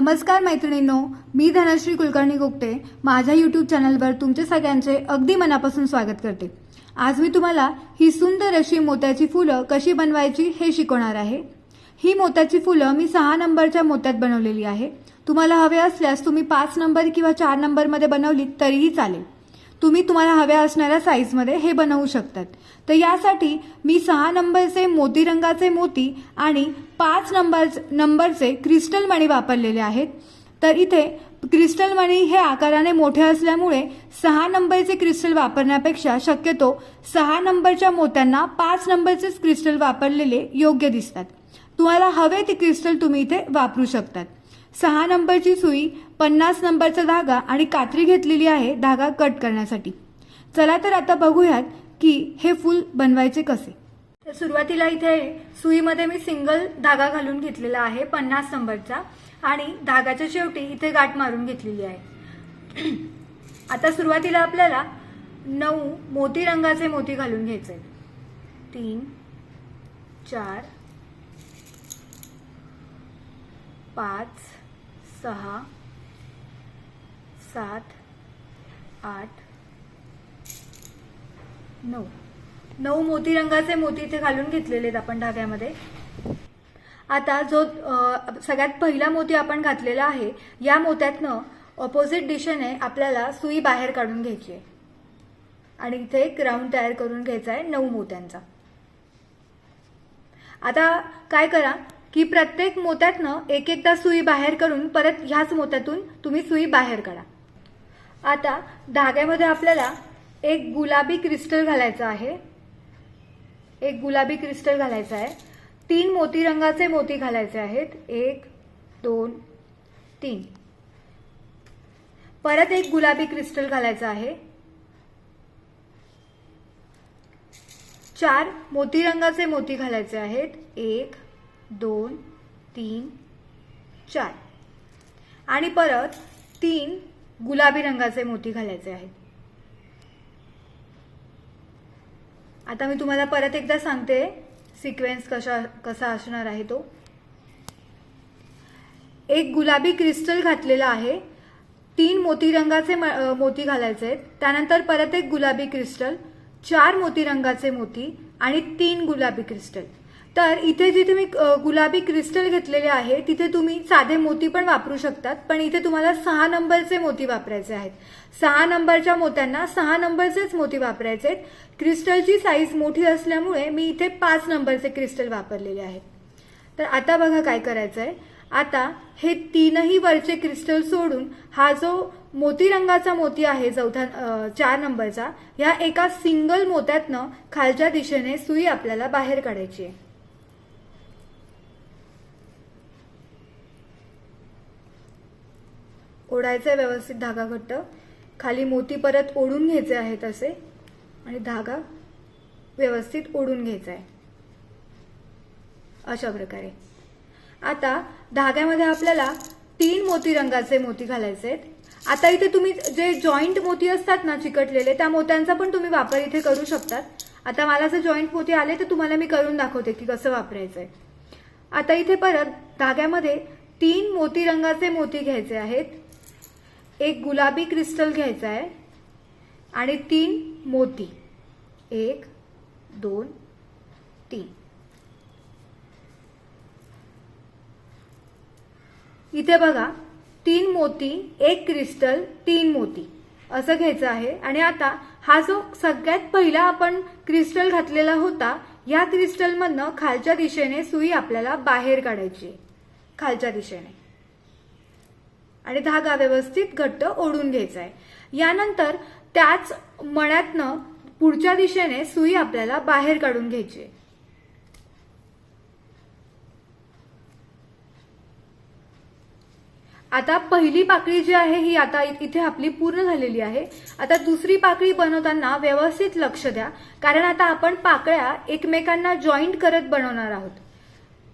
नमस्कार मैत्रिणींनो मी धनश्री कुलकर्णी गुप्ते. माझ्या यूट्यूब चॅनलवर तुमच्या सगळ्यांचे अगदी मनापासून स्वागत करते. आज मी तुम्हाला ही सुंदर अशी मोत्याची फुलं कशी बनवायची हे शिकवणार आहे. ही मोत्याची फुलं मी सहा नंबरच्या मोत्यात बनवलेली आहे. तुम्हाला हवे असल्यास तुम्ही पाच नंबर किंवा चार नंबरमध्ये बनवली तरीही चालेल. तुम्ही तुम्हाला हव्या असणाऱ्या साईजमध्ये हे बनवू शकतात. तर यासाठी मी सहा नंबरचे मोती रंगाचे मोती आणि पाच नंबर नंबरचे क्रिस्टल मणी वापरलेले आहेत. तर इथे क्रिस्टल मणी हे आकाराने मोठे असल्यामुळे सहा नंबरचे क्रिस्टल वापरण्यापेक्षा शक्यतो सहा नंबरच्या मोत्यांना पाच नंबरचेच क्रिस्टल वापरलेले योग्य दिसतात. तुम्हाला हवे ते क्रिस्टल तुम्ही इथे वापरू शकतात. सहा नंबरची सुई पन्नास नंबरचा धागा आणि कात्री घेतलेली आहे धागा कट करण्यासाठी. चला तर आता बघूयात की हे फूल बनवायचे कसे. तर सुरुवातीला इथे सुईमध्ये मी सिंगल धागा घालून घेतलेला आहे पन्नास नंबरचा. आणि धागाच्या शेवटी इथे गाठ मारून घेतलेली आहे. आता सुरुवातीला आपल्याला नऊ मोती रंगाचे मोती घालून घ्यायचे तीन चार पाच सहा सात आठ नऊ. नऊ मोती रंगाचे मोती इथे घालून घेतलेले आहेत आपण धाग्यामध्ये. आता जो सगळ्यात पहिला मोती आपण घातलेला आहे या मोत्यातनं ऑपोजिट दिशेने आपल्याला सुई बाहेर काढून घ्यायची आहे. आणि इथे एक राऊंड तयार करून घ्यायचा आहे नऊ मोत्यांचा. आता काय करा की प्रत्येक मोत्यातनं एक एकदा सुई बाहेर करून परत ह्याच मोत्यातून तुम्ही सुई बाहेर काढा. आता धाग्यामध्ये आपल्याला एक गुलाबी क्रिस्टल घालायचं आहे. एक गुलाबी क्रिस्टल घालायचं आहे. तीन मोती रंगाचे मोती घालायचे आहेत. एक दोन तीन. परत एक गुलाबी क्रिस्टल घालायचं आहे. चार मोती रंगाचे मोती घालायचे आहेत. एक दोन तीन चार. आणि परत तीन गुलाबी रंगाचे मोती घालायचे आहेत. आता मी तुम्हाला परत एकदा सांगते सिक्वेन्स कशा कसा असणार आहे तो. एक गुलाबी क्रिस्टल घातलेला आहे. तीन मोती रंगाचे म- मोती घालायचे आहेत. त्यानंतर परत एक गुलाबी क्रिस्टल चार मोती रंगाचे मोती आणि तीन गुलाबी क्रिस्टल तर इथे जिथे मी गुलाबी क्रिस्टल घेतलेले आहे तिथे तुम्ही साधे मोती पण वापरू शकतात पण इथे तुम्हाला सहा नंबरचे मोती वापरायचे आहेत. सहा नंबरच्या मोत्यांना सहा नंबरचेच मोती वापरायचे आहेत. क्रिस्टलची साईज मोठी असल्यामुळे मी इथे पाच नंबरचे क्रिस्टल वापरलेले आहेत. तर आता बघा काय करायचं आहे. आता हे तीनही वरचे क्रिस्टल सोडून हा जो मोती रंगाचा मोती आहे चौथ्या चार नंबरचा या एका सिंगल मोत्यातनं खालच्या दिशेने सुई आपल्याला बाहेर काढायची आहे. ओढायचा आहे व्यवस्थित धागा घट्ट. खाली मोती परत ओढून घ्यायचे आहेत असे. आणि धागा व्यवस्थित ओढून घ्यायचा आहे अशा प्रकारे. आता धाग्यामध्ये आपल्याला तीन मोती रंगाचे मोती घालायचे आहेत. आता इथे तुम्ही जे जॉईंट मोती असतात ना चिकटलेले त्या मोत्यांचा पण तुम्ही वापर इथे करू शकतात. आता मला जर जॉईंट मोती आले तर तुम्हाला मी करून दाखवते की कसं वापरायचंय. आता इथे परत धाग्यामध्ये तीन मोती रंगाचे मोती घ्यायचे आहेत. एक गुलाबी क्रिस्टल घ्यायचा आहे आणि तीन मोती. एक दोन तीन. इथे बघा तीन मोती एक क्रिस्टल तीन मोती. असं घ्यायचं आहे. आणि आता हा जो सगळ्यात पहिला आपण क्रिस्टल घातलेला होता या क्रिस्टलमधनं खालच्या दिशेने सुई आपल्याला बाहेर काढायची आहे. खालच्या दिशेने. आणि धागा व्यवस्थित घट्ट ओढून घ्यायचा आहे यानंतर त्याच मण्यातनं पुढच्या दिशेने सुई आपल्याला बाहेर काढून घ्यायची आहे. आता पहिली पाकळी जी आहे ही आता इथे आपली पूर्ण झालेली आहे. आता दुसरी पाकळी बनवताना व्यवस्थित लक्ष द्या. कारण आता आपण पाकळ्या एकमेकांना जॉईंट करत बनवणार आहोत.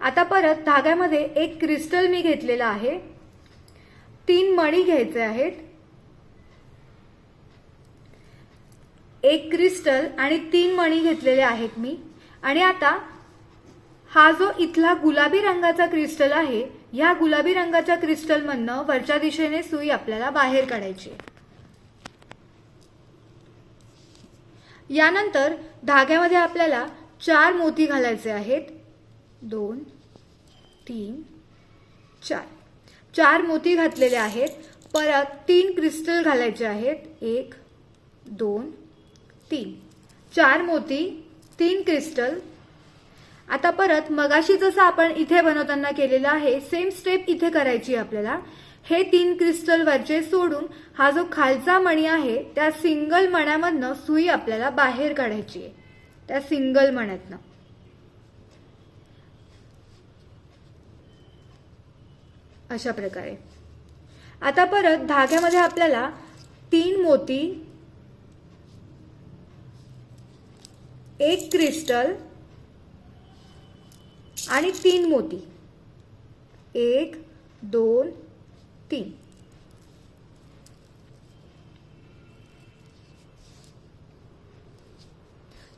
आता परत धाग्यामध्ये एक क्रिस्टल मी घेतलेला आहे. तीन मणी घ्यायचे आहेत. एक क्रिस्टल आणि तीन मणी घेतलेले आहेत मी. आणि आता हा जो इथला गुलाबी रंगाचा क्रिस्टल आहे ह्या गुलाबी रंगाच्या क्रिस्टलमधनं वरच्या दिशेने सुई आपल्याला बाहेर काढायची यानंतर धाग्यामध्ये आपल्याला चार मोती घालायचे आहेत. दोन तीन चार. चार मोती घातलेले आहेत. परत तीन क्रिस्टल घालायचे आहेत. एक दोन तीन. चार मोती तीन क्रिस्टल. आता परत मगाशी जसं आपण इथे बनवताना केलेलं आहे सेम स्टेप इथे करायची आहे आपल्याला. हे तीन क्रिस्टल वरचे सोडून हा जो खालचा मणी आहे त्या सिंगल मण्यामधनं सुई आपल्याला बाहेर काढायची आहे. त्या सिंगल मण्यातनं. अशा प्रकारे. आता परत धाग्यामध्ये आपल्याला तीन मोती एक क्रिस्टल आणि तीन मोती. एक दोन तीन.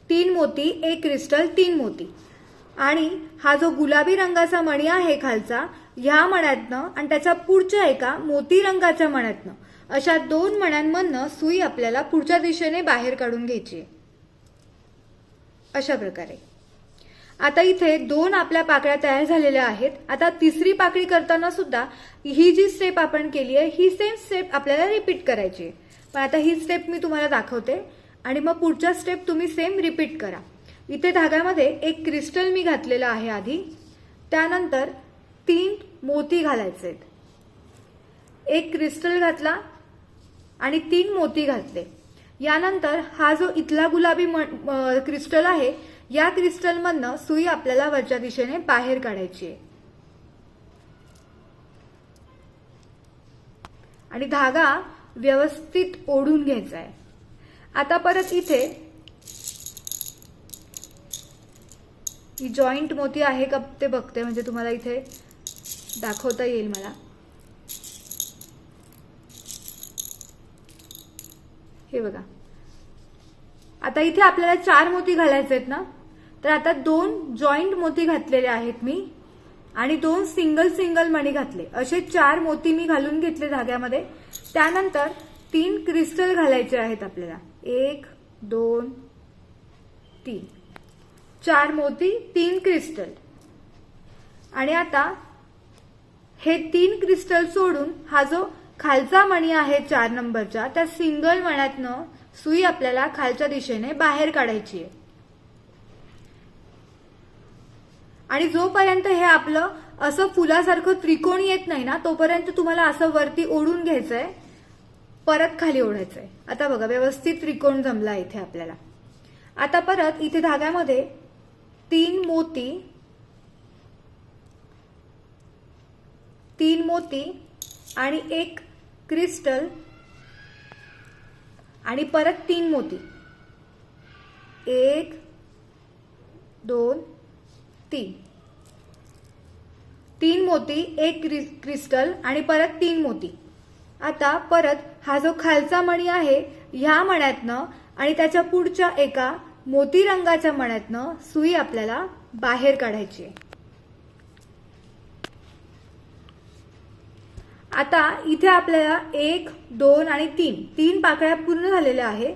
तीन मोती एक क्रिस्टल तीन मोती. आणि हा जो गुलाबी रंगाचा मणी आहे खालचा ह्या मण्यातनं आणि त्याचा पुढच्या एका मोती रंगाच्या मण्यातनं अशा दोन मण्यांमधनं सुई आपल्याला पुढच्या दिशेने बाहेर काढून घ्यायची. आहे अशा प्रकारे. आता इथे दोन आपल्या पाकळ्या तयार झालेल्या आहेत. आता तिसरी पाकळी करताना सुद्धा ही जी स्टेप आपण केली आहे ही सेम स्टेप आपल्याला रिपीट करायची आहे. पण आता ही स्टेप मी तुम्हाला दाखवते आणि मग पुढच्या स्टेप तुम्ही सेम रिपीट करा. इथे धाग्यामध्ये एक क्रिस्टल मी घातलेलं आहे आधी. त्यानंतर तीन मोती घालायचे आहेत. एक क्रिस्टल घातला आणि तीन मोती घातले. यानंतर हा जो इथला गुलाबी क्रिस्टल आहे या क्रिस्टलमधनं सुई आपल्याला वरच्या दिशेने बाहेर काढायची आहे. आणि धागा व्यवस्थित ओढून घ्यायचा आहे. आता परत इथे ही जॉईंट मोती आहे का ते बघते म्हणजे तुम्हाला इथे दाखवता येईल मला. हे बघा. आता इथे आपल्याला चार मोती घालायचे आहेत ना? तर आता दोन जॉईंट मोती घातलेले आहेत मी आणि दोन सिंगल सिंगल मणी घातले. असे चार मोती मी घालून घेतले धाग्यामध्ये. त्यानंतर तीन क्रिस्टल घालायचे आहेत आपल्याला. एक दोन तीन. चार मोती तीन क्रिस्टल आणि आता हे तीन क्रिस्टल सोडून हा जो खालचा मणी आहे चार नंबरचा त्या सिंगल मण्यातनं सुई आपल्याला खालच्या दिशेने बाहेर काढायची आहे. आणि जोपर्यंत हे आपलं असं फुलासारखं त्रिकोणी येत नाही ना तोपर्यंत तुम्हाला असं वरती ओढून घ्यायचंय परत खाली ओढायचंय. आता बघा व्यवस्थित त्रिकोण जमला इथे आपल्याला. आता परत इथे धाग्यामध्ये तीन मोती तीन मोती आणि एक क्रिस्टल आणि परत तीन मोती. एक दोन तीन. तीन मोती एक क्रिस्टल आणि परत तीन मोती. आता परत हा जो खालचा मणी आहे ह्या मण्यातनं आणि त्याच्या पुढच्या एका मोती रंगाच्या मण्यातनं सुई आपल्याला बाहेर काढायची आहे. आता इथे आपल्याला एक दोन आणि तीन. तीन पाकळ्या पूर्ण झालेल्या आहे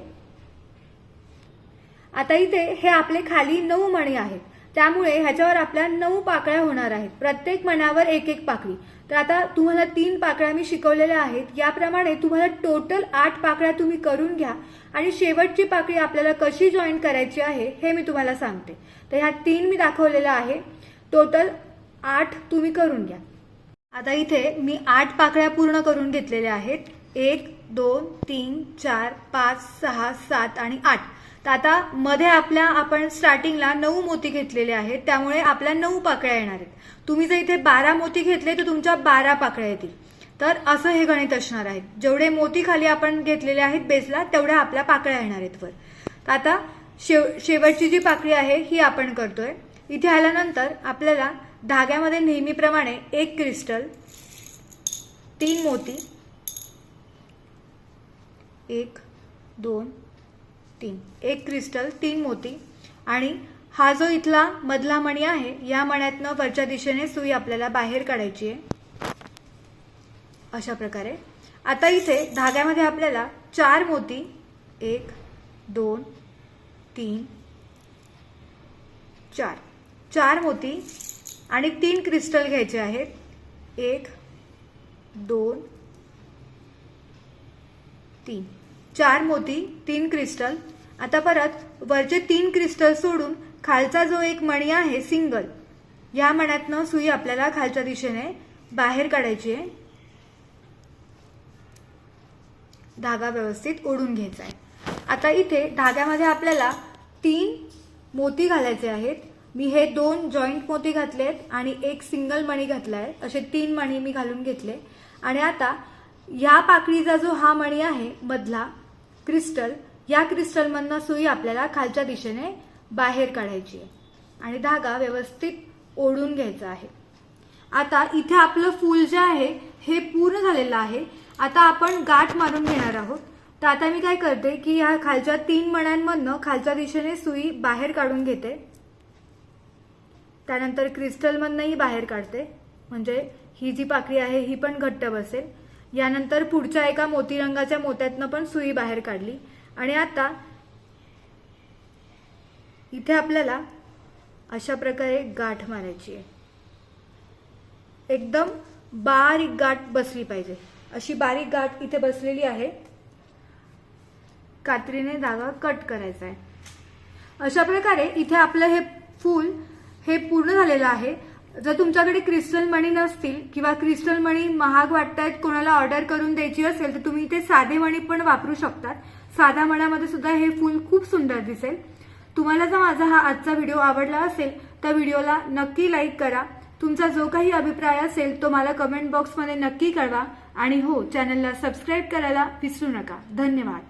आता इथे हे आपले खाली नऊ मणी आहेत. त्यामुळे ह्याच्यावर आपल्या नऊ पाकळ्या होणार आहेत. प्रत्येक मण्यावर एक एक पाकळी. तर आता तुम्हाला तीन पाकळ्या मी शिकवलेल्या आहेत. याप्रमाणे तुम्हाला टोटल आठ पाकळ्या तुम्ही करून घ्या. आणि शेवटची पाकळी आपल्याला कशी जॉईन करायची आहे हे मी तुम्हाला सांगते. तर ह्या तीन मी दाखवलेल्या आहे. टोटल आठ तुम्ही करून घ्या. आता इथे मी आठ पाकळ्या पूर्ण करून घेतलेल्या आहेत. एक दोन तीन चार पाच सहा सात आणि आठ. तर आता मध्ये आपल्या आपण स्टार्टिंगला नऊ मोती घेतलेले आहेत. त्यामुळे आपल्या नऊ पाकळ्या येणार आहेत. तुम्ही जर इथे बारा मोती घेतले तर तुमच्या बारा पाकळ्या येतील. तर असं हे गणित असणार आहे. जेवढे मोती खाली आपण घेतलेले आहेत बेसला तेवढ्या आपल्या पाकळ्या येणार आहेत वर. तर आता शेव शेवटची जी पाकळी आहे ही आपण करतोय. इथे आल्यानंतर आपल्याला धाग्यामध्ये नेहमीप्रमाणे एक क्रिस्टल तीन मोती एक दोन तीन. एक क्रिस्टल तीन मोती आणि हा जो इथला मधला मणी आहे या मण्यातनं वरच्या दिशेने सुई आपल्याला बाहेर काढायची आहे. अशा प्रकारे. आता इथे धाग्यामध्ये आपल्याला चार मोती एक दोन तीन चार. चार मोती आणि तीन क्रिस्टल घ्यायचे आहेत. एक दोन तीन. चार मोती तीन क्रिस्टल. आता परत वरचे तीन क्रिस्टल सोडून खालचा जो एक मणी आहे सिंगल या मण्यातनं सुई आपल्याला खालच्या दिशेने बाहेर काढायची आहे. धागा व्यवस्थित ओढून घ्यायचा आहे. आता इथे धाग्यामध्ये आपल्याला तीन मोती घालायचे आहेत. मी हे दोन जॉईंट मोती घातलेत आणि एक सिंगल मणी घातला आहे असे तीन मणी मी घालून घेतले. आणि आता या पाकळीचा जो हा मणी आहे मधला क्रिस्टल या क्रिस्टलमधनं सुई आपल्याला खालच्या दिशेने बाहेर काढायची आहे. आणि धागा व्यवस्थित ओढून घ्यायचा आहे. आता इथे आपलं फूल जे आहे हे पूर्ण झालेलं आहे. आता आपण गाठ मारून घेणार आहोत. तर आता मी काय करते की ह्या खालच्या तीन मण्यांमधनं खालच्या दिशेने सुई बाहेर काढून घेते. त्यानंतर क्रिस्टलमधनंही बाहेर काढते. म्हणजे ही जी पाकळी आहे ही पण घट्ट बसेल. यानंतर पुढच्या एका मोती रंगाच्या मोत्यातनं पण सुई बाहेर काढली. आणि आता इथे आपल्याला अशा प्रकारे गाठ मारायची आहे. एकदम बारीक गाठ बसली पाहिजे. अशी बारीक गाठ इथे बसलेली आहे. कात्रीने धागा कट करायचा आहे. अशा प्रकारे इथे आपलं हे फूल हे पूर्ण झालेलं आहे. जर तुमच्याकडे क्रिस्टल मणी नसतील किंवा क्रिस्टल मणी महाग वाटतायत कोणाला ऑर्डर करून द्यायची असेल तर तुम्ही इथे साधे मणी पण वापरू शकतात. साध्या मण्यामध्ये सुद्धा हे फूल खूप सुंदर दिसेल. तुम्हाला जर माझा हा आजचा व्हिडिओ आवडला असेल तर व्हिडिओला नक्की लाईक करा. तुमचा जो काही अभिप्राय असेल तो मला कमेंट बॉक्समध्ये नक्की कळवा. आणि हो चॅनलला सबस्क्राईब करायला विसरू नका. धन्यवाद.